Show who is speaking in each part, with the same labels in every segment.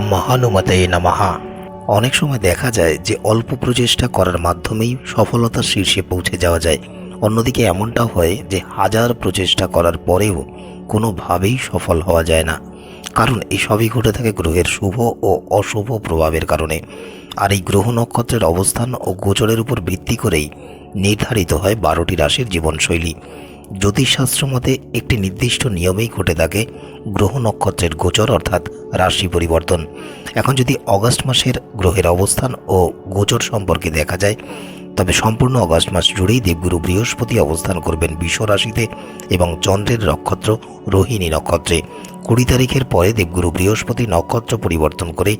Speaker 1: মহানুমতে নমহা অনেক সময় দেখা যায় যে অল্প প্রচেষ্টা করার মাধ্যমেই সফলতার শীর্ষে পৌঁছে যাওয়া যায়। অন্যদিকে এমনটাও হয় যে হাজার প্রচেষ্টা করার পরেও কোনোভাবেই সফল হওয়া যায় না। কারণ এই সবই ঘটে থাকে গ্রহের শুভ ও অশুভ প্রভাবের কারণে। আর এই গ্রহ নক্ষত্রের অবস্থান ও গোচরের উপর ভিত্তি করেই নির্ধারিত হয় বারোটি রাশির জীবনশৈলী। জ্যোতিষশাস্ত্র মতে একটি নির্দিষ্ট নিয়মেই ঘটে থাকে গ্রহ নক্ষত্রের গোচর অর্থাৎ রাশি পরিবর্তন। এখন যদি অগস্ট মাসের গ্রহের অবস্থান ও গোচর সম্পর্কে দেখা যায়, তবে সম্পূর্ণ অগস্ট মাস জুড়েই দেবগুরু বৃহস্পতি অবস্থান করবেন বিশ্ব রাশিতে এবং চন্দ্রের নক্ষত্র রোহিণী নক্ষত্রে। কুড়ি তারিখের পরে দেবগুরু বৃহস্পতি নক্ষত্র পরিবর্তন করে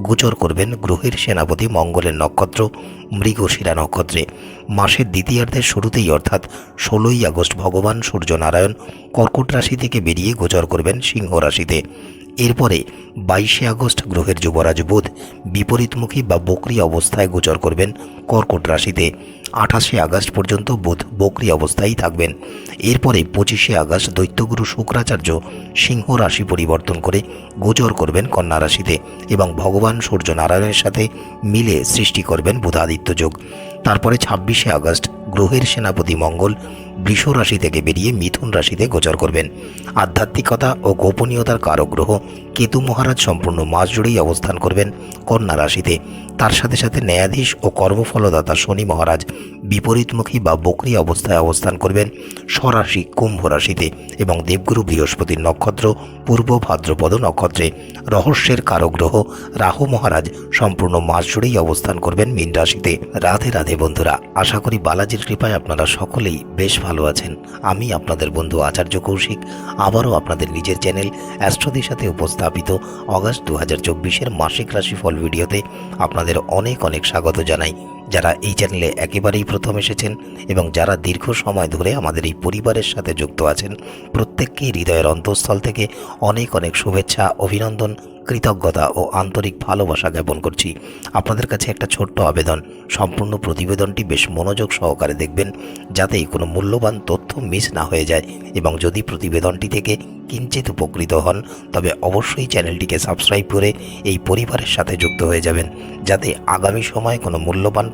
Speaker 1: গোচর করবেন গ্রহের সেনাপতি মঙ্গলের নক্ষত্র, মৃগশিরা নক্ষত্রে। মাসের দ্বিতীয়ার্ধের শুরুতেই অর্থাৎ ষোলোই আগস্ট ভগবান সূর্যনারায়ণ কর্কট রাশি থেকে বেরিয়ে গোচর করবেন সিংহ রাশিতে। এরপরে বাইশে আগস্ট গ্রহের যুবরাজ বুধ বিপরীতমুখী বা বকরি অবস্থায় গোচর করবেন কর্কট রাশিতে। আঠাশে আগস্ট পর্যন্ত বুধ বকরি অবস্থায় থাকবেন। এরপরে পঁচিশে আগস্ট দৈত্যগুরু শুক্রাচার্য সিংহ রাশি পরিবর্তন করে গোচর করবেন কন্যা রাশিতে এবং ভগবান সূর্য নারায়ণের সাথে মিলে সৃষ্টি করবেন বুধাদিত্য যোগ। তারপরে ছাব্বিশে আগস্ট গ্রহের সেনাপতি মঙ্গল বৃষ রাশি থেকে বেরিয়ে মিথুন রাশিতে গোচর করবেন। আধ্যাত্মিকতা ও গোপনীয়তার কারক গ্রহ কেতু মহারাজ সম্পূর্ণ মাস জুড়েই অবস্থান করবেন কন্যা রাশিতে। তার সাথে সাথে ন্যায়াধীশ ও কর্মফলদাতা শনি মহারাজ বিপরীতমুখী বা বকরি অবস্থায় অবস্থান করবেন স্বরাশি কুম্ভ রাশিতে এবং দেবগুরু বৃহস্পতির নক্ষত্র, পূর্ব ভাদ্রপদ নক্ষত্রে। রহস্যের কারক গ্রহ রাহু মহারাজ সম্পূর্ণ মাস জুড়েই অবস্থান করবেন মীন রাশিতে। রাধে রাধে বন্ধুরা, আশা করি বালাজির কৃপায় আপনারা সকলেই বেশ ভালো আছেন। আমি আপনাদের বন্ধু আচার্য কৌশিক। আবারও আপনাদের নিজের চ্যানেল অ্যাস্ট্রোদের সাথে উপস্থাপিত অগাস্ট দু হাজার চব্বিশের মাসিক রাশিফল ভিডিওতে আপনাদের অনেক অনেক স্বাগত জানাই। যারা এই চ্যানেলে একেবারেই প্রথম এসেছেন এবং যারা দীর্ঘ সময় ধরে আমাদের এই পরিবারের সাথে যুক্ত আছেন প্রত্যেককেই হৃদয়ের অন্তঃস্থল থেকে অনেক অনেক শুভেচ্ছা, অভিনন্দন, কৃতজ্ঞতা ও আন্তরিক ভালোবাসা জ্ঞাপন করছি। আপনাদের কাছে একটা ছোট্ট আবেদন, সম্পূর্ণ প্রতিবেদনটি বেশ মনোযোগ সহকারে দেখবেন যাতে কোনো মূল্যবান তথ্য মিস না হয়ে যায় এবং যদি প্রতিবেদনটি থেকে কিঞ্চিত উপকৃত হন, তবে অবশ্যই চ্যানেলটিকে সাবস্ক্রাইব করে এই পরিবারের সাথে যুক্ত হয়ে যাবেন, যাতে আগামী সময়ে কোনো মূল্যবান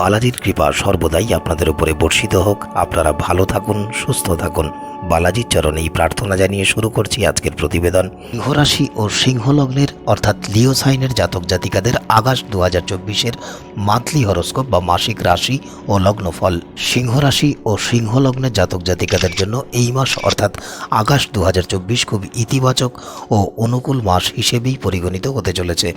Speaker 1: বালাজির কৃপা সর্বদাই আপনাদের উপরে বর্ষিত হোক। আপনারা ভালো থাকুন, সুস্থ থাকুন। বালাজির চরণে এই প্রার্থনা জানিয়ে শুরু করছি আজকের প্রতিবেদন। সিংহরাশি ও সিংহলগ্নের, অর্থাৎ লিও সাইনের জাতক জাতিকাদের আগস্ট দু হাজার চব্বিশের মান্থলি হরস্কোপ বা মাসিক রাশি ও লগ্নফল। সিংহরাশি ও সিংহলগ্নের জাতক জাতিকাদের জন্য এই মাস, অর্থাৎ আগস্ট দু হাজার চব্বিশ, খুব ইতিবাচক ও অনুকূল মাস হিসেবেই পরিগণিত হতে চলেছে।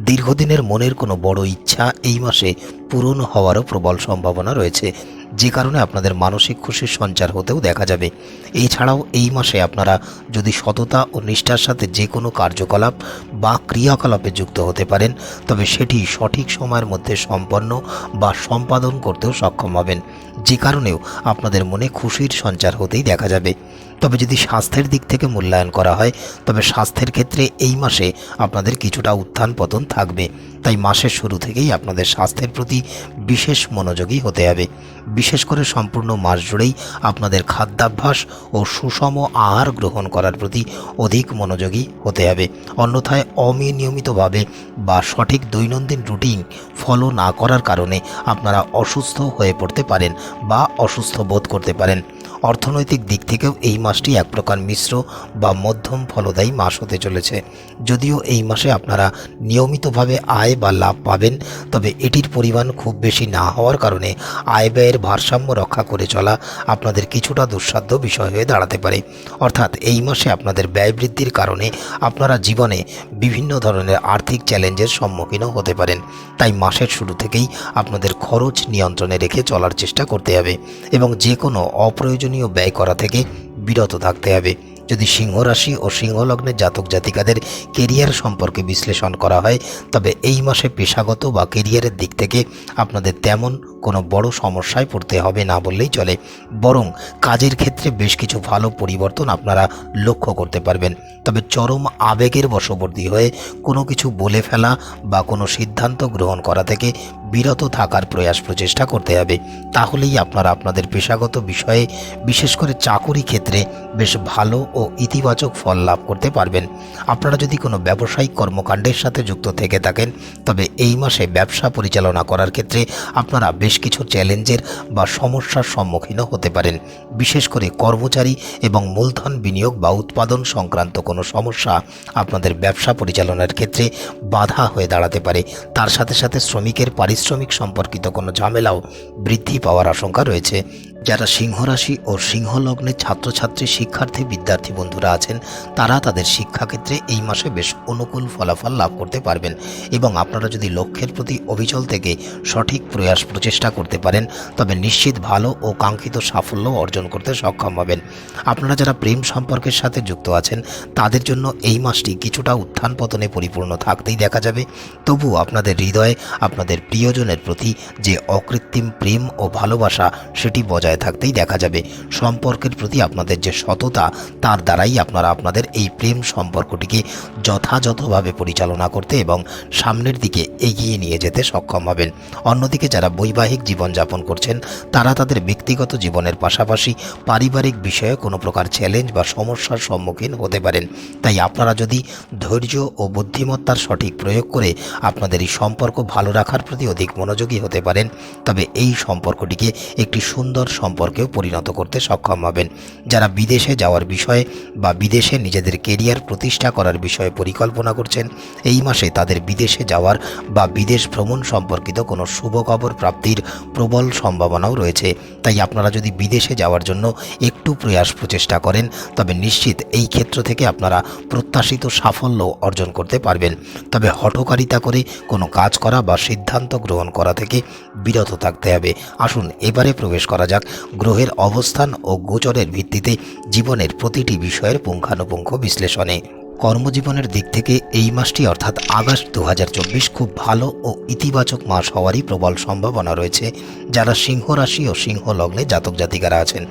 Speaker 1: দীর্ঘদিনের মনের কোনো বড় ইচ্ছা এই মাসে পূরণ হওয়ারও প্রবল সম্ভাবনা রয়েছে। যে কারণে আপনাদের মানসিক খুশির সঞ্চার হতেও দেখা যাবে। এছাড়াও এই মাসে আপনারা যদি সততা ও নিষ্ঠার সাথে যে কোনো কার্যকলাপ বা ক্রিয়াকলাপে যুক্ত হতে পারেন, তবে সেটি সঠিক সময়ের মধ্যে সম্পন্ন বা সম্পাদন করতেও সক্ষম হবেন। যে কারণেও আপনাদের মনে খুশির সঞ্চার হতেই দেখা যাবে। তবে যদি স্বাস্থ্যের দিক থেকে মূল্যায়ন করা হয়, তবে স্বাস্থ্যের ক্ষেত্রে এই মাসে আপনাদের কিছুটা উত্থান পতন থাকবে। তাই মাসের শুরু থেকেই আপনাদের স্বাস্থ্যের প্রতি বিশেষ মনোযোগী হতে হবে। বিশেষ করে সম্পূর্ণ মাস জুড়েই আপনাদের খাদ্যাভ্যাস ও সুষম আহার গ্রহণ করার প্রতি অধিক মনোযোগী হতে হবে। অন্যথায় অনিয়মিতভাবে বা সঠিক দৈনন্দিন রুটিন ফলো না করার কারণে আপনারা অসুস্থ হয়ে পড়তে পারেন বা অসুস্থ বোধ করতে পারেন। অর্থনৈতিক দিক থেকেও এই মাসটি এক প্রকার মিশ্র বা মধ্যম ফলদায়ী মাস হতে চলেছে। যদিও এই মাসে আপনারা নিয়মিতভাবে আয় বা লাভ পাবেন, তবে এটির পরিমাণ খুব বেশি না হওয়ার কারণে আয় ব্যয়ের ভারসাম্য রক্ষা করে চলা আপনাদের কিছুটা দুঃসাধ্য বিষয় হয়ে দাঁড়াতে পারে। অর্থাৎ এই মাসে আপনাদের ব্যয় বৃদ্ধির কারণে আপনারা জীবনে বিভিন্ন ধরনের আর্থিক চ্যালেঞ্জের সম্মুখীনও হতে পারেন। তাই মাসের শুরু থেকেই আপনাদের খরচ নিয়ন্ত্রণে রেখে চলার চেষ্টা করতে হবে এবং যে কোনো অপ্রয়োজনীয় ব্যয় করা থেকে বিরত থাকতে হবে। যদি সিংহ রাশি ও সিংহ লগ্নের জাতক জাতিকাদের কেরিয়ার সম্পর্কে বিশ্লেষণ করা হয়, তবে এই মাসে পেশাগত বা কেরিয়ারের দিক থেকে আপনাদের তেমন কোনো বড় সমস্যায় পড়তে হবে না বললেই চলে। বরং কাজের ক্ষেত্রে বেশ কিছু ভালো পরিবর্তন আপনারা লক্ষ্য করতে পারবেন। তবে চরম আবেগের বশবর্তী হয়ে কোনো কিছু বলে ফেলা বা কোনো সিদ্ধান্ত গ্রহণ করা থেকে বিরত থাকার প্রয়াস প্রচেষ্টা করতে হবে। তাহলেই আপনারা আপনাদের পেশাগত বিষয়ে, বিশেষ করে চাকুরি ক্ষেত্রে, বেশ ভালো ও ইতিবাচক ফল লাভ করতে পারবেন। আপনারা যদি কোনো ব্যবসায়িক কর্মকাণ্ডের সাথে যুক্ত থেকে থাকেন, তবে এই মাসে ব্যবসা পরিচালনা করার ক্ষেত্রে আপনারা বেশ কিছু চ্যালেঞ্জের বা সমস্যার সম্মুখীনও হতে পারেন। বিশেষ করে কর্মচারী এবং মূলধন বিনিয়োগ বা উৎপাদন সংক্রান্ত কোনো সমস্যা আপনাদের ব্যবসা পরিচালনার ক্ষেত্রে বাধা হয়ে দাঁড়াতে পারে। তার সাথে সাথে শ্রমিকের পারিশ্রমিক সম্পর্কিত কোনো ঝামেলাও বৃদ্ধি পাওয়ার আশঙ্কা রয়েছে। যারা সিংহ রাশি ও সিংহ লগ্নে ছাত্রছাত্রী, শিক্ষার্থী, বিদ্যার্থী বন্ধুরা আছেন, তারা তাদের শিক্ষাক্ষেত্রে এই মাসে বেশ অনুকূল ফলাফল লাভ করতে পারবেন এবং আপনারা যদি লক্ষ্যের প্রতি অবিচল থেকে সঠিক প্রয়াস প্রচেষ্টা করতে পারেন, তবে নিশ্চিত ভালো ও কাঙ্ক্ষিত সাফল্য অর্জন করতে সক্ষম হবেন। আপনারা যারা প্রেম সম্পর্কের সাথে যুক্ত আছেন, তাদের জন্য এই মাসটি কিছুটা উত্থান পতনে পরিপূর্ণ থাকতেই দেখা যাবে। তবুও আপনাদের হৃদয়ে, আপনাদের প্রিয়জনের প্রতি যে অকৃত্রিম প্রেম ও ভালোবাসা, সেটি বজায় থাকতেই দেখা যাবে। সম্পর্কের প্রতি আপনাদের যে সততা, তার দ্বারাই আপনারা আপনাদের এই প্রেম সম্পর্কটিকে যথাযথভাবে পরিচালনা করতে এবং সামনের দিকে এগিয়ে নিয়ে যেতে সক্ষম হবেন। অন্যদিকে যারা বৈবাহিক জীবনযাপন করছেন, তারা তাদের ব্যক্তিগত জীবনের পাশাপাশি পারিবারিক বিষয়ে কোনো প্রকার চ্যালেঞ্জ বা সমস্যার সম্মুখীন হতে পারেন। তাই আপনারা যদি ধৈর্য ও বুদ্ধিমত্তার সঠিক প্রয়োগ করে আপনাদের এই সম্পর্ক ভালো রাখার প্রতি অধিক মনোযোগী হতে পারেন, তবে এই সম্পর্কটিকে একটি সুন্দর সম্পর্কেও পরিণত করতে সক্ষম হবেন। যারা বিদেশে যাওয়ার বিষয়ে বা বিদেশে নিজেদের কেরিয়ার প্রতিষ্ঠা করার বিষয়ে পরিকল্পনা করছেন, এই মাসে তাদের বিদেশে যাওয়ার বা বিদেশ ভ্রমণ সম্পর্কিত কোনো শুভ খবর প্রাপ্তির প্রবল সম্ভাবনাও রয়েছে। তাই আপনারা যদি বিদেশে যাওয়ার জন্য একটু প্রয়াস প্রচেষ্টা করেন, তবে নিশ্চিত এই ক্ষেত্র থেকে আপনারা প্রত্যাশিত সাফল্য অর্জন করতে পারবেন। তবে হঠকারিতা করে কোনো কাজ করা বা সিদ্ধান্ত গ্রহণ করা থেকে বিরত থাকতে হবে। আসুন, এবারে প্রবেশ করা যাক। গ্রহের অবস্থান ও গোচরের ভিত্তিতে জীবনের প্রতিটি বিষয়ের পুঙ্খানুপুঙ্খ বিশ্লেষণে। কর্মজীবনের দিক থেকে এই মাসটি, অর্থাৎ আগস্ট দু হাজার চব্বিশ, খুব ভালো ও ইতিবাচক মাস হওয়ারই প্রবল সম্ভাবনা রয়েছে। যারা সিংহ রাশি ও সিংহ লগ্নে জাতক জাতিকারা আছেন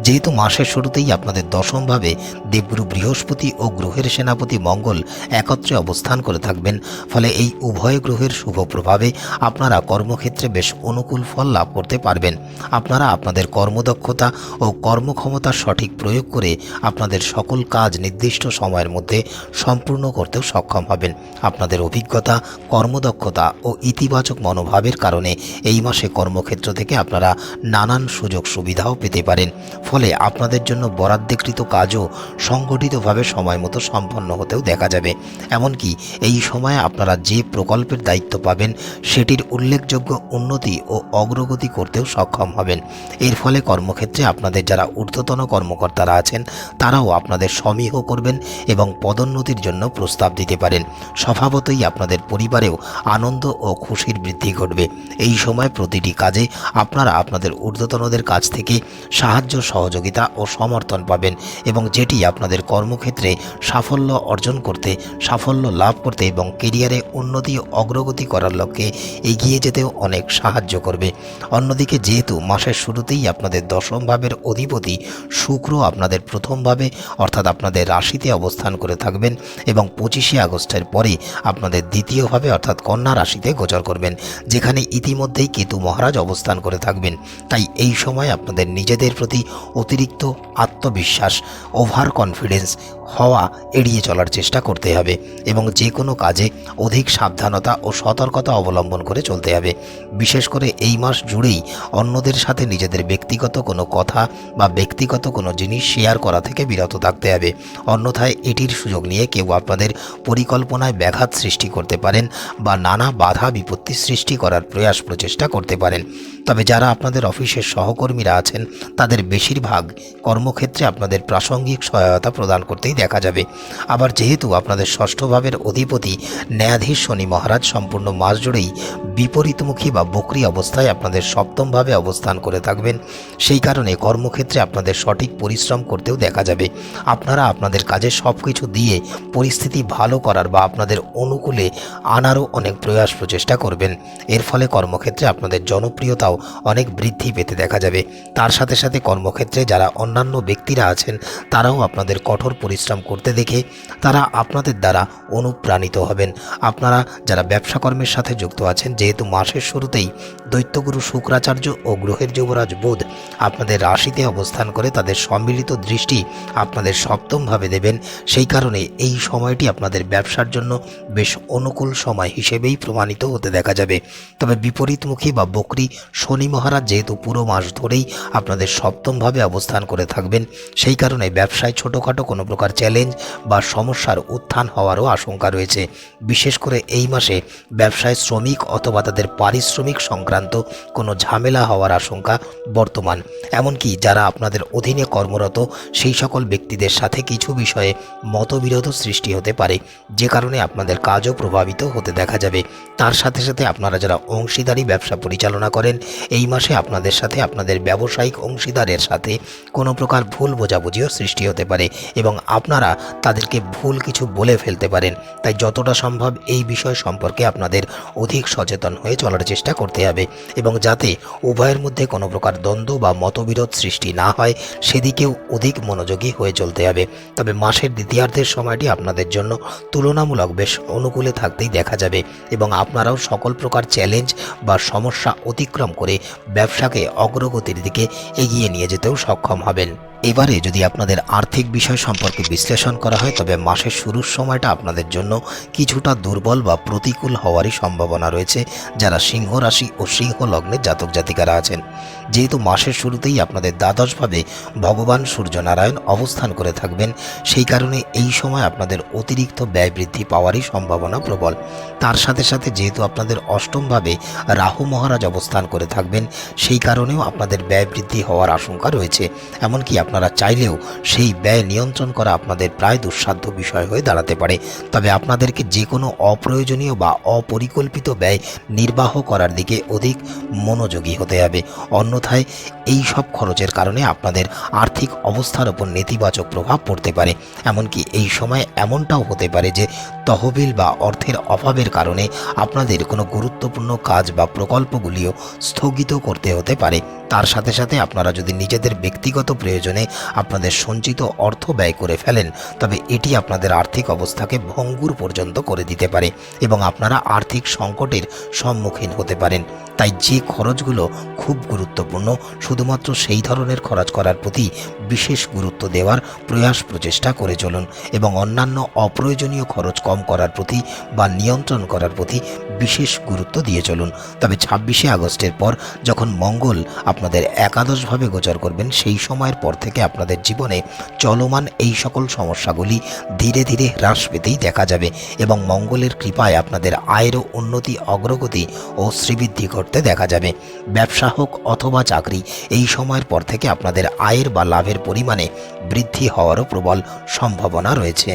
Speaker 1: যেহেতু মাসের শুরুতেই আপনাদের দশমভাবে দেবগুরু বৃহস্পতি ও গ্রহের সেনাপতি মঙ্গল একত্রে অবস্থান করে থাকবেন, ফলে এই উভয় গ্রহের শুভ প্রভাবে আপনারা কর্মক্ষেত্রে বেশ অনুকূল ফল লাভ করতে পারবেন। আপনারা আপনাদের কর্মদক্ষতা ও কর্মক্ষমতার সঠিক প্রয়োগ করে আপনাদের সকল কাজ নির্দিষ্ট সময়ের মধ্যে সম্পূর্ণ করতেও সক্ষম হবেন। আপনাদের অভিজ্ঞতা, কর্মদক্ষতা ও ইতিবাচক মনোভাবের কারণে এই মাসে কর্মক্ষেত্র থেকে আপনারা নানান সুযোগ সুবিধাও পেতে পারেন। ফলে আপনাদের জন্য বরাদ্দকৃত কাজও সংগঠিতভাবে সময় মতো সম্পন্ন হতেও দেখা যাবে। এমনকি এই সময়ে আপনারা যে প্রকল্পের দায়িত্ব পাবেন, সেটির উল্লেখযোগ্য উন্নতি ও অগ্রগতি করতেও সক্ষম হবেন। এর ফলে কর্মক্ষেত্রে আপনাদের যারা ঊর্ধ্বতন কর্মকর্তারা আছেন, তারাও আপনাদের সমীহ করবেন এবং পদোন্নতির জন্য প্রস্তাব দিতে পারেন। স্বভাবতই আপনাদের পরিবারেও আনন্দ ও খুশির বৃদ্ধি ঘটবে। এই সময় প্রতিটি কাজে আপনারা আপনাদের ঊর্ধ্বতনদের কাছ থেকে সাহায্য সহযোগিতা ও সমর্থন পাবেন এবং যেটি আপনাদের কর্মক্ষেত্রে সাফল্য অর্জন করতে, সাফল্য লাভ করতে এবং কেরিয়ারে উন্নতি অগ্রগতি করার লক্ষ্যে এগিয়ে যেতেও অনেক সাহায্য করবে। অন্যদিকে যেহেতু মাসের শুরুতেই আপনাদের দশম ভাবের অধিপতি শুক্র আপনাদের প্রথমভাবে অর্থাৎ আপনাদের রাশিতে অবস্থান করে থাকবেন এবং পঁচিশে আগস্টের পরে আপনাদের দ্বিতীয়ভাবে অর্থাৎ কন্যা রাশিতে গোচর করবেন, যেখানে ইতিমধ্যেই কেতু মহারাজ অবস্থান করে থাকবেন। তাই এই সময় আপনাদের নিজেদের প্রতি অতিরিক্ত আত্মবিশ্বাস ওভার কনফিডেন্স হওয়া এড়িয়ে চলার চেষ্টা করতে হবে এবং যে কোনো কাজে অধিক সাবধানতা ও সতর্কতা অবলম্বন করে চলতে হবে। বিশেষ করে এই মাস জুড়েই অন্যদের সাথে নিজেদের ব্যক্তিগত কোনো কথা বা ব্যক্তিগত কোনো জিনিস শেয়ার করা থেকে বিরত থাকতে হবে। অন্যথায় এটির সুযোগ নিয়ে কেউ আপনাদের পরিকল্পনায় ব্যাঘাত সৃষ্টি করতে পারেন বা নানা বাধা বিপত্তি সৃষ্টি করার প্রয়াস প্রচেষ্টা করতে পারেন। তবে যারা আপনাদের অফিসের সহকর্মীরা আছেন, তাদের বেশিরভাগ কর্মক্ষেত্রে আপনাদের প্রাসঙ্গিক সহায়তা প্রদান করতেই দেখা যাবে। আবার যেহেতু আপনাদের ষষ্ঠ ভাবের অধিপতি ন্যায়াধীশ শনি মহারাজ সম্পূর্ণ মাস জুড়েই বিপরীতমুখী বা বকরি অবস্থায় আপনাদের সপ্তমভাবে অবস্থান করে থাকবেন, সেই কারণে কর্মক্ষেত্রে আপনাদের সঠিক পরিশ্রম করতেও দেখা যাবে। আপনারা আপনাদের কাজে সব কিছু দিয়ে পরিস্থিতি ভালো করার বা আপনাদের অনুকূলে আনারও অনেক প্রয়াস প্রচেষ্টা করবেন। এর ফলে কর্মক্ষেত্রে আপনাদের জনপ্রিয়তাও অনেক বৃদ্ধি পেতে দেখা যাবে। তার সাথে সাথে কর্মক্ষেত্রে যারা অন্যান্য ব্যক্তিরা আছেন, তারাও আপনাদের কঠোর পরিশ্রম করতে দেখে তারা আপনাদের দ্বারা অনুপ্রাণিত হবেন। আপনারা যারা ব্যবসা কর্মের সাথে যুক্ত আছেন, যেহেতু মাসের শুরুতেই দৈত্যগুরু শুক্রাচার্য ও গ্রহের যুবরাজ বুধ আপনাদের রাশিতে অবস্থান করে তাদের সম্মিলিত দৃষ্টি আপনাদের সপ্তমভাবে দেবেন। সেই কারণে এই সময়টি আপনাদের ব্যবসার জন্য বেশ অনুকূল সময় হিসেবেই প্রমাণিত হতে দেখা যাবে। তবে বিপরীতমুখী বা বকরি শনি মহারাজ যেহেতু পুরো মাস ধরেই আপনাদের সপ্তমভাবে অবস্থান করে থাকবেন, সেই কারণে ব্যবসায় ছোটোখাটো কোনো প্রকার চ্যালেঞ্জ বা সমস্যার উত্থান হওয়ারও আশঙ্কা রয়েছে। বিশেষ করে এই মাসে ব্যবসায় শ্রমিক অথবা তাদের পারিশ্রমিক সংক্রান্ত কোনো ঝামেলা হওয়ার আশঙ্কা বর্তমান। এমনকি যারা আপনাদের অধীনে কর্মরত, সেই সকল ব্যক্তিদের সাথে কিছু বিষয়ে মতবিরোধ সৃষ্টি হতে পারে, যে কারণে আপনাদের কাজও প্রভাবিত হতে দেখা যাবে। তার সাথে সাথে আপনারা যারা অংশীদারি ব্যবসা পরিচালনা করেন এই মাসে আপনাদের সাথে আপনাদের ব্যবসায়িক অংশীদারের সাথে কোনো প্রকার ভুল বোঝাবুঝিও সৃষ্টি হতে পারে এবং আপনারা তাদেরকে ভুল কিছু বলে ফেলতে পারেন। তাই যতটা সম্ভব এই বিষয় সম্পর্কে আপনাদের অধিক সচেতন হয়ে চলার চেষ্টা করতে হবে এবং যাতে উভয়ের মধ্যে কোনো প্রকার দ্বন্দ্ব বা মতবিরোধ সৃষ্টি না হয়, সেদিকেও অধিক মনোযোগী হয়ে চলতে হবে। তবে মাসের দ্বিতীয়ার্ধের সময়টি আপনাদের জন্য তুলনামূলক বেশ অনুকূলে থাকতেই দেখা যাবে এবং আপনারাও সকল প্রকার চ্যালেঞ্জ বা সমস্যা অতিক্রম করে ব্যবসাকে অগ্রগতির দিকে এগিয়ে নিয়ে যেতেও সক্ষম হবেন। এবারে যদি আপনাদের আর্থিক বিষয় সম্পর্কে বিশ্লেষণ করা হয়, তবে মাসের শুরুর সময়টা আপনাদের জন্য কিছুটা দুর্বল বা প্রতিকূল হওয়ারই সম্ভাবনা রয়েছে যারা সিংহ রাশি ও সিংহ লগ্নের জাতক জাতিকারা আছেন। যেহেতু মাসের শুরুতেই আপনাদের দ্বাদশভাবে ভগবান সূর্যনারায়ণ অবস্থান করে থাকবেন, সেই কারণে এই সময় আপনাদের অতিরিক্ত ব্যয় বৃদ্ধি পাওয়ারই সম্ভাবনা প্রবল। তার সাথে সাথে যেহেতু আপনাদের অষ্টমভাবে রাহু মহারাজ অবস্থান করে থাকবেন, সেই কারণেও আপনাদের ব্যয় বৃদ্ধি হওয়ার আশঙ্কা রয়েছে। এমনকি আপনারা চাইলেও সেই ব্যয় নিয়ন্ত্রণ করা আপনাদের প্রায় দুঃসাধ্য বিষয় হয়ে দাঁড়াতে পারে। তবে আপনাদেরকে যে কোনো অপ্রয়োজনীয় বা অপরিকল্পিত ব্যয় নির্বাহ করার দিকে অধিক মনোযোগী হতে হবে। অন্যথায় এই সব খরচের কারণে আপনাদের আর্থিক অবস্থার ওপর নেতিবাচক প্রভাব পড়তে পারে। এমনকি এই সময় এমনটাও হতে পারে যে তহবিল বা অর্থের অভাবের কারণে আপনাদের কোনো গুরুত্বপূর্ণ কাজ বা প্রকল্পগুলিও স্থগিত করতে হতে পারে। তার সাথে সাথে আপনারা যদি নিজেদের ব্যক্তিগত প্রয়োজনে আপনাদের সঞ্চিত অর্থ ব্যয় করে ফেলেন। তবে এটি আপনাদের আর্থিক অবস্থাকে ভঙ্গুর পর্যন্ত করে দিতে পারে এবং আপনারা আর্থিক সংকটের সম্মুখীন হতে পারেন। তাই যে খরচগুলো খুব গুরুত্বপূর্ণ, শুধুমাত্র সেই ধরনের খরচ করার প্রতি বিশেষ গুরুত্ব দেওয়ার প্রয়াস প্রচেষ্টা করে চলুন এবং অন্যান্য অপ্রয়োজনীয় খরচ কম করার প্রতি বা নিয়ন্ত্রণ করার প্রতি বিশেষ গুরুত্ব দিয়ে চলুন। তবে ছাব্বিশে আগস্টের পর যখন মঙ্গল আপনাদের একাদশভাবে গোচর করবেন, সেই সময়ের পর থেকে আপনাদের জীবনে চলমান এই সকল সমস্যাগুলি ধীরে ধীরে হ্রাস পেতেই দেখা যাবে এবং মঙ্গলের কৃপায় আপনাদের আয়েরও উন্নতি, অগ্রগতি ও শ্রীবৃদ্ধি করতে দেখা যাবে। ব্যবসা হোক অথবা চাকরি, এই সময়ের পর থেকে আপনাদের আয়ের বা লাভের পরিমাণে বৃদ্ধি হওয়ারও প্রবল সম্ভাবনা রয়েছে।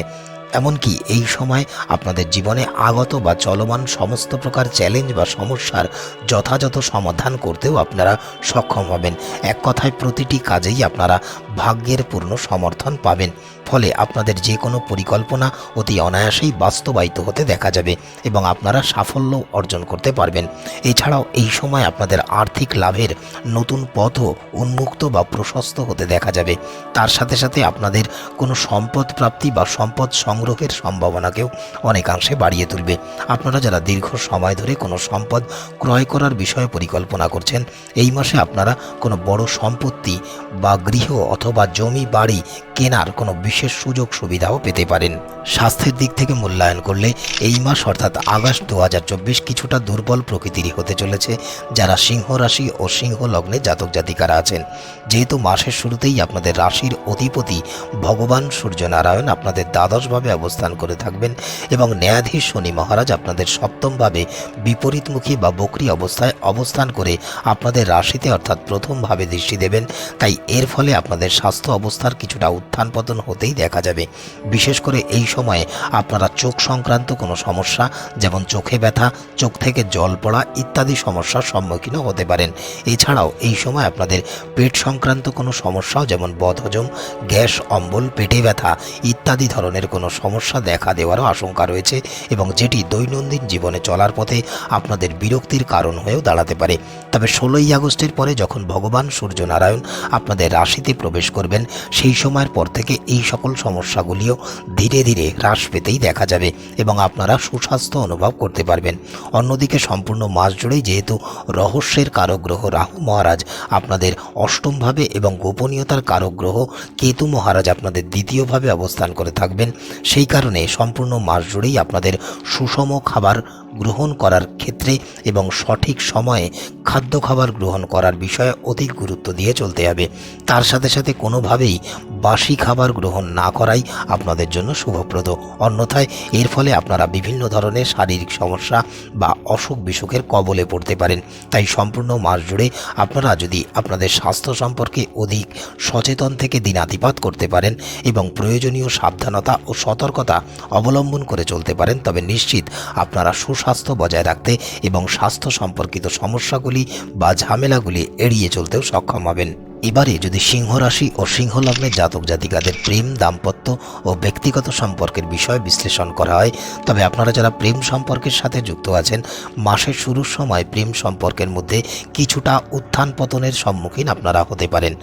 Speaker 1: এমনকি এই সময় আপনাদের জীবনে আগত বা চলমান সমস্ত প্রকার চ্যালেঞ্জ বা সমস্যার যথাযথ সমাধান করতেও আপনারা সক্ষম হবেন। এক কথায় প্রতিটি কাজেই আপনারা ভাগ্যের পূর্ণ সমর্থন পাবেন। ফলে আপনাদের যে কোনো পরিকল্পনা অতি অনায়াসেই বাস্তবায়িত হতে দেখা যাবে এবং আপনারা সাফল্য অর্জন করতে পারবেন। এছাড়াও এই সময় আপনাদের আর্থিক লাভের নতুন পথও উন্মুক্ত বা প্রশস্ত হতে দেখা যাবে। তার সাথে সাথে আপনাদের কোনো সম্পদ প্রাপ্তি বা সম্পদ সংগ্রহের সম্ভাবনাকেও অনেকাংশে বাড়িয়ে তুলবে। আপনারা যারা দীর্ঘ সময় ধরে কোনো সম্পদ ক্রয় করার বিষয়ে পরিকল্পনা করছেন, এই মাসে আপনারা কোনো বড় সম্পত্তি বা গৃহ অথবা জমি বাড়ি কেনার কোনো বিশেষ সুযোগ সুবিধাও পেতে পারেন। স্বাস্থ্যের দিক থেকে মূল্যায়ন করলে এই মাস অর্থাৎ আগস্ট দু হাজার চব্বিশ কিছুটা দুর্বল প্রকৃতিরই হতে চলেছে, যারা সিংহ রাশি ও সিংহ লগ্নে জাতক জাতিকারা আছেন। যেহেতু মাসের শুরুতেই আপনাদের রাশির অধিপতি ভগবান সূর্যনারায়ণ আপনাদের দ্বাদশভাবে অবস্থান করে থাকবেন এবং ন্যায়াধীশ শনি মহারাজ আপনাদের সপ্তমভাবে বিপরীতমুখী বা বকরি অবস্থায় অবস্থান করে আপনাদের রাশিতে অর্থাৎ প্রথমভাবে দৃষ্টি দেবেন। তাই এর ফলে আপনাদের স্বাস্থ্য অবস্থার কিছুটা উত্থান পতন হতেই দেখা যাবে। বিশেষ করে এই সময়ে আপনারা চোখ সংক্রান্ত কোনো সমস্যা, যেমন চোখে ব্যথা, চোখ থেকে জল পড়া ইত্যাদি সমস্যার সম্মুখীনও হতে পারেন। এছাড়াও এই সময় আপনাদের পেট সংক্রান্ত কোনো সমস্যাও, যেমন বদহজম, গ্যাস, অম্বল, পেটে ব্যথা ইত্যাদি ধরনের কোনো সমস্যা দেখা দেওয়ারও আশঙ্কা রয়েছে এবং যেটি দৈনন্দিন জীবনে চলার পথে আপনাদের বিরক্তির কারণ হয়েও দাঁড়াতে পারে। তবে ষোলোই আগস্টের পরে যখন ভগবান সূর্যনারায়ণ আপনাদের রাশিতে প্রবেশ করবেন, সেই সময়ের পর থেকে এই সকল সমস্যাগুলিও ধীরে ধীরে হ্রাস পেতেই দেখা যাবে এবং আপনারা সুস্বাস্থ্য অনুভব করতে পারবেন। অন্যদিকে সম্পূর্ণ মাস জুড়েই যেহেতু রহস্যের কারক গ্রহ রাহু মহারাজ আপনাদের অষ্টমভাবে এবং গোপনীয়তার কারক গ্রহ কেতু মহারাজ আপনাদের দ্বিতীয়ভাবে অবস্থান করে থাকবেন, সেই কারণে সম্পূর্ণ মাস জুড়েই আপনাদের সুষম খাবার গ্রহণ করার ক্ষেত্রে এবং সঠিক সময়ে খাদ্য খাবার গ্রহণ করার বিষয়ে অধিক গুরুত্ব দিয়ে চলতে হবে। তার সাথে সাথে কোনোভাবেই বাসি খাবার গ্রহণ না করাই আপনাদের জন্য শুভপ্রদ। অন্যথায় এর ফলে আপনারা বিভিন্ন ধরনের শারীরিক সমস্যা বা অসুখ বিসুখের কবলে পড়তে পারেন। তাই সম্পূর্ণ মাস জুড়ে আপনারা যদি আপনাদের স্বাস্থ্য সম্পর্কে অধিক সচেতন থেকে দিনাতিপাত করতে পারেন এবং প্রয়োজনীয় সাবধানতা ও সতর্কতা অবলম্বন করে চলতে পারেন, তবে নিশ্চিত আপনারা সুস্বাস্থ্য বজায় রাখতে এবং স্বাস্থ্য সম্পর্কিত সমস্যাগুলি বা ঝামেলাগুলি এড়িয়ে চলতেও সক্ষম হবেন। এবারে যদি সিংহ রাশি ও সিংহ লগ্নের জাতক জাতিকাদের প্রেম, দাম্পত্য ও ব্যক্তিগত সম্পর্কের বিষয় বিশ্লেষণ করা হয়, তবে আপনারা যারা প্রেম সম্পর্কের সাথে যুক্ত আছেন, মাসের শুরুর সময় প্রেম সম্পর্কের মধ্যে কিছুটা উত্থান পতনের সম্মুখীন আপনারা হতে পারেন।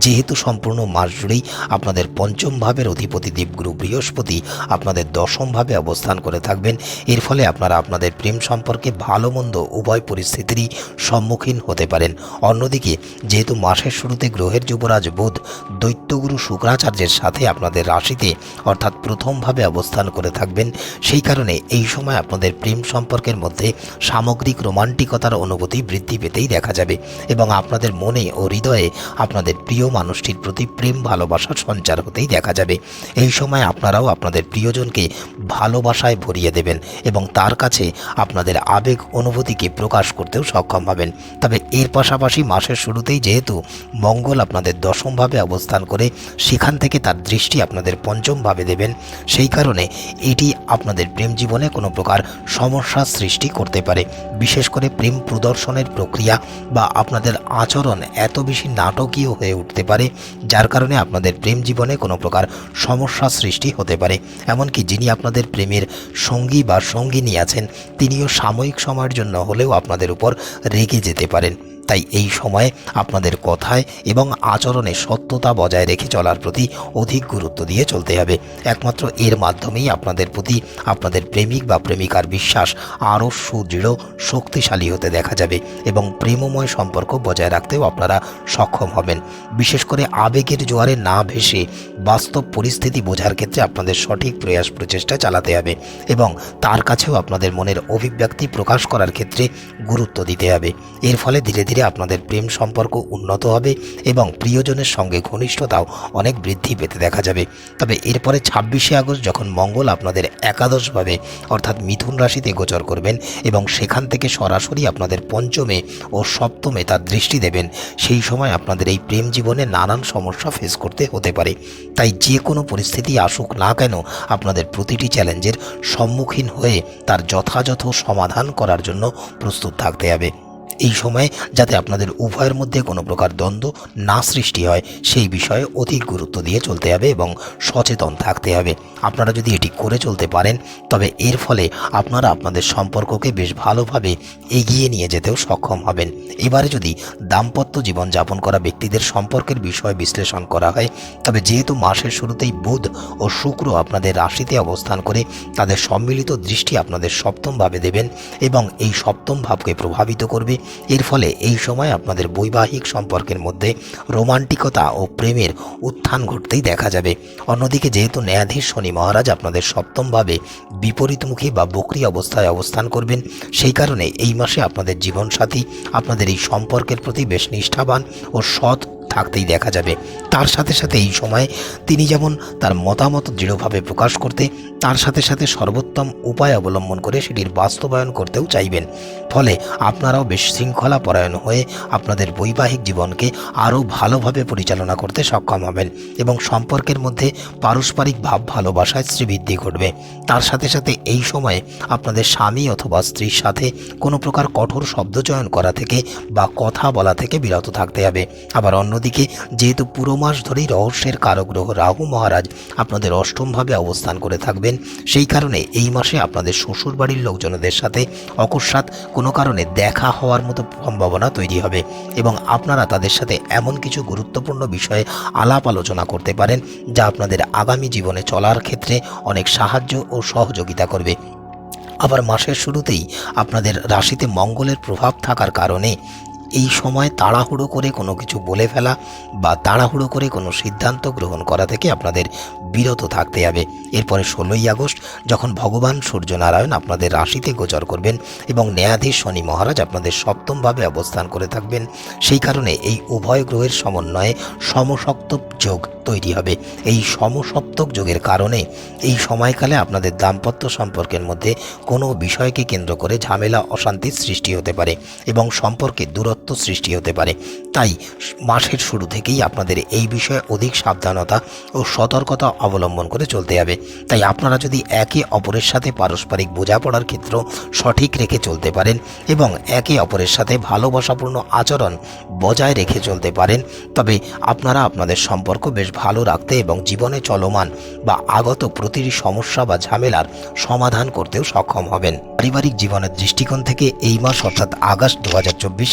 Speaker 1: যেহেতু সম্পূর্ণ মাস জুড়েই আপনাদের পঞ্চম ভাবের অধিপতি দেবগুরু বৃহস্পতি আপনাদের দশম ভাবে অবস্থান করে থাকবেন, এর ফলে আপনারা আপনাদের প্রেম সম্পর্কে ভালো মন্দ উভয় পরিস্থিতিরই সম্মুখীন হতে পারেন। অন্যদিকে, যেহেতু মাসের শুরুতে গ্রহের যুবরাজ বুধ দৈত্যগুরু শুক্রাচার্যের সাথে আপনাদের রাশিতে অর্থাৎ প্রথমভাবে অবস্থান করে থাকবেন। সেই কারণে এই সময় আপনাদের প্রেম সম্পর্কের মধ্যে সামগ্রিক রোমান্টিকতার অনুভূতি বৃদ্ধি পেতেই দেখা যাবে এবং আপনাদের মনে ও হৃদয়ে আপনাদের প্রিয় মানুষটির প্রতি প্রেম ভালোবাসার সঞ্চার হতেই দেখা যাবে। এই সময় আপনারাও আপনাদের প্রিয়জনকে ভালোবাসায় ভরিয়ে দেবেন এবং তার কাছে আপনাদের আবেগ অনুভূতিকে প্রকাশ করতেও সক্ষম হবেন। তবে এর পাশাপাশি মাসের শুরুতেই যেহেতু মঙ্গল আপনাদের দশমভাবে অবস্থান করে সেখান থেকে তার দৃষ্টি আপনাদের পঞ্চমভাবে দেবেন। সেই কারণে এটি আপনাদের প্রেম জীবনে কোনো প্রকার সমস্যার সৃষ্টি করতে পারে। বিশেষ করে প্রেম প্রদর্শনের প্রক্রিয়া বা আপনাদের আচরণ এত বেশি নাটকীয় হয়ে উঠতে পারে, যার কারণে আপনাদের প্রেম জীবনে কোনো প্রকার সমস্যা সৃষ্টি হতে পারে। এমনকি যিনি আপনাদের প্রেমের সঙ্গী বা সঙ্গিনী আছেন, তিনিও সাময়িক সময়ের জন্য হলেও আপনাদের উপর রেগে যেতে পারেন। তাই এই সময়ে আপনাদের কথায় এবং আচরণে সত্যতা বজায় রেখে চলার প্রতি অধিক গুরুত্ব দিয়ে চলতে হবে। একমাত্র এর মাধ্যমেই আপনাদের প্রতি আপনাদের প্রেমিক বা প্রেমিকার বিশ্বাস আরও সুদৃঢ়, শক্তিশালী হতে দেখা যাবে এবং প্রেমময় সম্পর্ক বজায় রাখতেও আপনারা সক্ষম হবেন। বিশেষ করে আবেগের জোয়ারে না ভেসে বাস্তব পরিস্থিতি বোঝার ক্ষেত্রে আপনাদের সঠিক প্রয়াস প্রচেষ্টা চালাতে হবে এবং তার কাছেও আপনাদের মনের অভিব্যক্তি প্রকাশ করার ক্ষেত্রে গুরুত্ব দিতে হবে। এর ফলে ধীরে ধীরে আপনাদের প্রেম সম্পর্ক উন্নত হবে এবং প্রিয়জনের সঙ্গে ঘনিষ্ঠতাও অনেক বৃদ্ধি পেতে দেখা যাবে। তবে এরপরে ছাব্বিশে আগস্ট যখন মঙ্গল আপনাদের একাদশভাবে অর্থাৎ মিথুন রাশিতে গোচর করবেন এবং সেখান থেকে সরাসরি আপনাদের পঞ্চমে ও সপ্তমে তার দৃষ্টি দেবেন, সেই সময় আপনাদের এই প্রেম জীবনে নানান সমস্যা ফেস করতে হতে পারে। তাই যে কোনো পরিস্থিতি আসুক না কেন, আপনাদের প্রতিটি চ্যালেঞ্জের সম্মুখীন হয়ে তার যথাযথ সমাধান করার জন্য প্রস্তুত থাকতে হবে। এই সময়ে যাতে আপনাদের উভয়ের মধ্যে কোনো প্রকার দ্বন্দ্ব না সৃষ্টি হয়, সেই বিষয়ে অধিক গুরুত্ব দিয়ে চলতে হবে এবং সচেতন থাকতে হবে। আপনারা যদি এটি করে চলতে পারেন, তবে এর ফলে আপনারা আপনাদের সম্পর্ককে বেশ ভালোভাবে এগিয়ে নিয়ে যেতেও সক্ষম হবেন। এবারে যদি দাম্পত্য জীবন যাপন করা ব্যক্তিদের সম্পর্কের বিষয় বিশ্লেষণ করা হয়, তবে যেহেতু মাসের শুরুতেই বুধ ও শুক্র আপনাদের রাশিতে অবস্থান করে, তাদের সম্মিলিত দৃষ্টি আপনাদের সপ্তমভাবে দেবেন এবং এই সপ্তম ভাবকে প্রভাবিত করবে। এর ফলে এই সময় আপনাদের বৈবাহিক সম্পর্কের মধ্যে রোমান্টিকতা ও প্রেমের উত্থান ঘটতেই দেখা যাবে। অন্যদিকে যেহেতু ন্যায়াধীশ শনি মহারাজ আপনাদের সপ্তমভাবে বিপরীতমুখী বা বকরি অবস্থায় অবস্থান করবেন, সেই কারণে এই মাসে আপনাদের জীবনসাথী, আপনাদের এই সম্পর্কের প্রতি বেশ নিষ্ঠাবান ও সৎ থাকতেই দেখা যাবে। তার সাথে সাথে এই সময়ে তিনি যেমন তার মতামত দৃঢ়ভাবে প্রকাশ করতে, তার সাথে সাথে সর্বোত্তম উপায় অবলম্বন করে সেটির বাস্তবায়ন করতেও চাইবেন। ফলে আপনারাও বেশ শৃঙ্খলা পরায়ণ হয়ে আপনাদের বৈবাহিক জীবনকে আরও ভালোভাবে পরিচালনা করতে সক্ষম হবেন এবং সম্পর্কের মধ্যে পারস্পরিক ভাব ভালোবাসায় শ্রীবৃদ্ধি ঘটবে। তার সাথে সাথে এই সময়ে আপনাদের স্বামী অথবা স্ত্রীর সাথে কোনো প্রকার কঠোর শব্দচয়ন করা থেকে বা কথা বলা থেকে বিরত থাকতে হবে। আবার অন্যদিকে যেহেতু পুরো মাস ধরেই রহস্যের কারগ্রহ রাহু মহারাজ আপনাদের অষ্টমভাবে অবস্থান করে থাকবেন, সেই কারণে এই মাসে আপনাদের শ্বশুর বাড়ির লোকজনদের সাথে অকস্মাৎ কোনো কারণে দেখা হওয়ার মতো সম্ভাবনা তৈরি হবে এবং আপনারা তাদের সাথে এমন কিছু গুরুত্বপূর্ণ বিষয়ে আলাপ আলোচনা করতে পারেন, যা আপনাদের আগামী জীবনে চলার ক্ষেত্রে অনেক সাহায্য ও সহযোগিতা করবে। আবার মাসের শুরুতেই আপনাদের রাশিতে মঙ্গলের প্রভাব থাকার কারণে এই সময় তাড়াহুড়ো করে কোনো কিছু বলে ফেলা বা তাড়াহুড়ো করে কোনো সিদ্ধান্ত গ্রহণ করা থেকে আপনাদের বিরত থাকতে হবে। এরপরে ষোলোই আগস্ট, যখন ভগবান সূর্যনারায়ণ আপনাদের রাশিতে গোচর করবেন এবং ন্যায়াধীশ শনি মহারাজ আপনাদের সপ্তমভাবে অবস্থান করে থাকবেন, সেই কারণে এই উভয় গ্রহের সমন্বয়ে সমসপ্তক যোগ তৈরি হবে। এই সমসপ্তক যোগের কারণে এই সময়কালে আপনাদের দাম্পত্য সম্পর্কের মধ্যে কোনো বিষয়কে কেন্দ্র করে ঝামেলা অশান্তির সৃষ্টি হতে পারে এবং সম্পর্কে দূরত্ব সৃষ্টি হতে পারে। তাই মাসের শুরু থেকেই আপনাদের এই বিষয়ে অধিক সাবধানতা ও সতর্কতা অবলম্বন করে চলতে হবে। তাই আপনারা যদি একে অপরের সাথে পারস্পরিক বোঝাপড়ার ক্ষেত্র সঠিক রেখে চলতে পারেন এবং একে অপরের সাথে ভালোবাসাপূর্ণ আচরণ বজায় রেখে চলতে পারেন, তবে আপনারা আপনাদের সম্পর্ক বেশ ভালো রাখতে এবং জীবনে চলমান বা আগত প্রতিটি সমস্যা বা ঝামেলার সমাধান করতেও সক্ষম হবেন। পারিবারিক জীবনের দৃষ্টিকোণ থেকে এই মাস, অর্থাৎ আগস্ট দু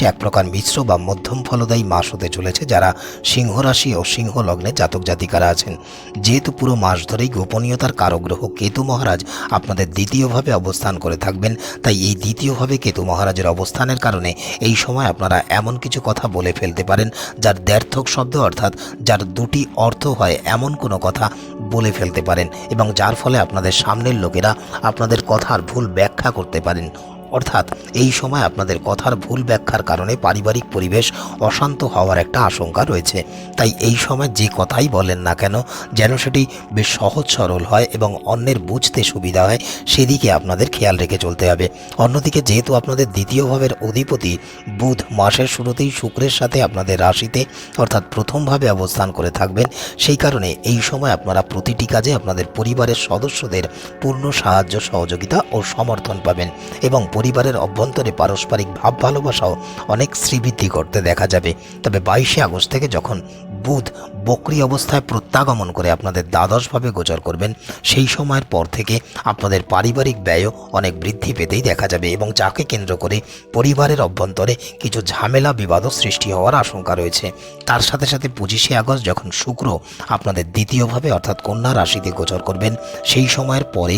Speaker 1: এক প্রকার মিশ্র বা মধ্যম ফলদায়ী মাস হতে চলেছে যারা সিংহ রাশি ও সিংহ লগ্নে জাতক জাতিকারা আছেন। যেহেতু পুরো মাস ধরেই গোপনীয়তার কারগ্রহ কেতু মহারাজ আপনাদের দ্বিতীয়ভাবে অবস্থান করে থাকবেন, তাই এই দ্বিতীয়ভাবে কেতু মহারাজের অবস্থানের কারণে এই সময় আপনারা এমন কিছু কথা বলে ফেলতে পারেন, যার দ্ব্যর্থক শব্দ অর্থাৎ যার দুটি অর্থ হয় এমন কোনো কথা বলে ফেলতে পারেন এবং যার ফলে আপনাদের সামনের লোকেরা আপনাদের কথার ভুল ব্যাখ্যা করতে পারেন। অর্থাৎ এই সময় আপনাদের কথার ভুল ব্যাখ্যার কারণে পারিবারিক পরিবেশ অশান্ত হওয়ার একটা আশঙ্কা রয়েছে। তাই এই সময় যে কথাই বলেন না কেন, যেন সেটি বেশ সহজ সরল হয় এবং অন্যের বুঝতে সুবিধা হয়, সেদিকে আপনাদের খেয়াল রেখে চলতে হবে। অন্যদিকে যেহেতু আপনাদের দ্বিতীয় ভাবের অধিপতি বুধ মাসের শুরুতেই শুক্রের সাথে আপনাদের রাশিতে অর্থাৎ প্রথমভাবে অবস্থান করে থাকবেন, সেই কারণে এই সময় আপনারা প্রতিটি কাজে আপনাদের পরিবারের সদস্যদের পূর্ণ সাহায্য, সহযোগিতা ও সমর্থন পাবেন এবং পরিবারের অভ্যন্তরে পারস্পরিক ভাব ভালোবাসাও অনেক শ্রীবৃদ্ধি করতে দেখা যাবে। তবে বাইশে আগস্ট থেকে যখন বুধ বকরি অবস্থায় প্রত্যাগমন করে আপনাদের দ্বাদশভাবে গোচর করবেন, সেই সময়ের পর থেকে আপনাদের পারিবারিক ব্যয়ও অনেক বৃদ্ধি পেতেই দেখা যাবে এবং যাকে কেন্দ্র করে পরিবারের অভ্যন্তরে কিছু ঝামেলা বিবাদও সৃষ্টি হওয়ার আশঙ্কা রয়েছে। তার সাথে সাথে পঁচিশে আগস্ট যখন শুক্র আপনাদের দ্বিতীয়ভাবে অর্থাৎ কন্যা রাশিতে গোচর করবেন, সেই সময়ের পরে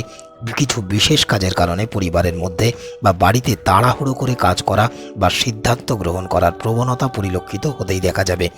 Speaker 1: কিছু বিশেষ কাজের কারণে পরিবারের মধ্যে বা বাড়িতে তাড়াহুড়ো করে কাজ করা বা সিদ্ধান্ত গ্রহণ করার প্রবণতা পরিলক্ষিত হতেই দেখা যাবে।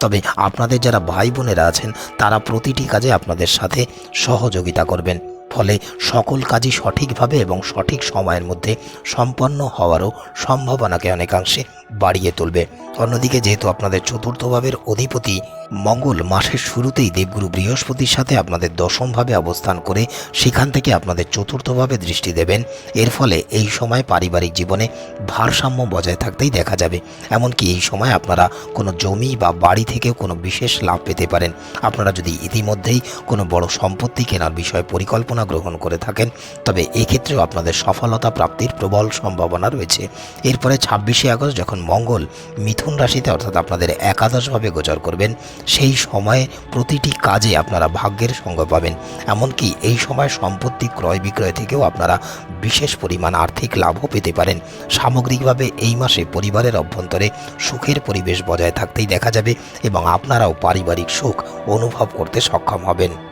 Speaker 1: তবে আপনাদের যারা ভাই বোনেরা আছেন, তারা প্রতিটি কাজে আপনাদের সাথে সহযোগিতা করবেন। ফলে সকল কাজই সঠিকভাবে এবং সঠিক সময়ের মধ্যে সম্পন্ন হওয়ারও সম্ভাবনাকে অনেকাংশে বাড়িয়ে তুলবে। অন্যদিকে যেহেতু আপনাদের চতুর্থভাবের অধিপতি মঙ্গল মাসের শুরুতেই দেবগুরু বৃহস্পতির সাথে আপনাদের দশমভাবে অবস্থান করে সেখান থেকে আপনাদের চতুর্থভাবে দৃষ্টি দেবেন। এর ফলে এই সময় পারিবারিক জীবনে ভারসাম্য বজায় থাকতেই দেখা যাবে। এমনকি এই সময় আপনারা কোনো জমি বা বাড়ি থেকেও কোনো বিশেষ লাভ পেতে পারেন। আপনারা যদি ইতিমধ্যেই কোনো বড় সম্পত্তি কেনার বিষয়ে পরিকল্পনা গ্রহণ করে থাকেন, তবে এক্ষেত্রেও আপনাদের সফলতা প্রাপ্তির প্রবল সম্ভাবনা রয়েছে। এরপরে ছাব্বিশে আগস্ট যখন মঙ্গল মিথুন রাশিতে অর্থাৎ আপনাদের একাদশভাবে গোচর করবেন সেই সময়ে প্রতিটি কাজে আপনারা ভাগ্যের সঙ্গ পাবেন। এমনকি এই সময় সম্পত্তি ক্রয় বিক্রয় থেকেও আপনারা বিশেষ পরিমাণ আর্থিক লাভও পেতে পারেন। সামগ্রিকভাবে এই মাসে পরিবারের অভ্যন্তরে সুখের পরিবেশ বজায় থাকতেই দেখা যাবে এবং আপনারাও পারিবারিক সুখ অনুভব করতে সক্ষম হবেন।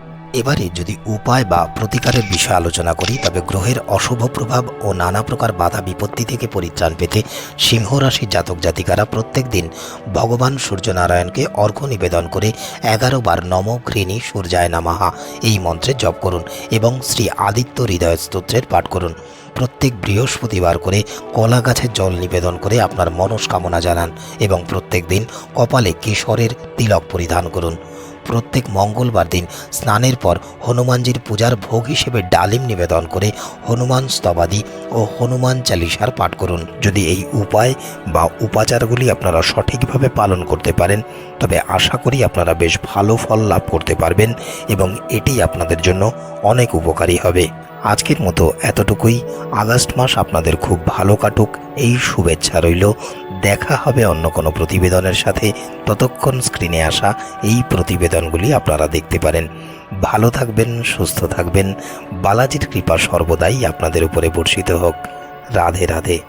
Speaker 1: এবারে যদি উপায় বা প্রতিকারের বিষয়ে আলোচনা করি, তবে গ্রহের অশুভ প্রভাব ও নানা প্রকার বাধা বিপত্তি থেকে পরিত্রাণ পেতে সিংহ রাশির জাতক জাতিকারা প্রত্যেক দিন ভগবান সূর্যনারায়ণকে অর্ঘ্য নিবেদন করে এগারো বার নম ঘৃণী সূর্যায় নামাহা এই মন্ত্রে জপ করুন এবং শ্রী আদিত্য হৃদয় স্তোত্রের পাঠ করুন। প্রত্যেক বৃহস্পতিবার করে কলা গাছের জল নিবেদন করে আপনার মনস্কামনা জানান এবং প্রত্যেক দিন কপালে কেশরের তিলক পরিধান করুন। প্রত্যেক মঙ্গলবার দিন স্নানের পর হনুমানজির পূজার ভোগ হিসেবে ডালিম নিবেদন করে হনুমান স্তবাদি ও হনুমান চালিসার পাঠ করুন। যদি এই উপায় বা উপাচারগুলি আপনারা সঠিকভাবে পালন করতে পারেন, তবে আশা করি আপনারা বেশ ভালো ফল লাভ করতে পারবেন এবং এটি আপনাদের জন্য অনেক উপকারী হবে। আজকের মতো এতটুকুই। আগস্ট মাস আপনাদের খুব ভালো কাটুক। এই শুভেচ্ছা রইল। দেখা হবে অন্য কোনো প্রতিবেদনের সাথে। ততক্ষণ স্ক্রিনে আসা এই প্রতিবেদনগুলি আপনারা দেখতে পারেন। ভালো থাকবেন, সুস্থ থাকবেন। বালাজির কৃপা সর্বদাই আপনাদের উপরে বর্ষিত হোক। রাধে রাধে।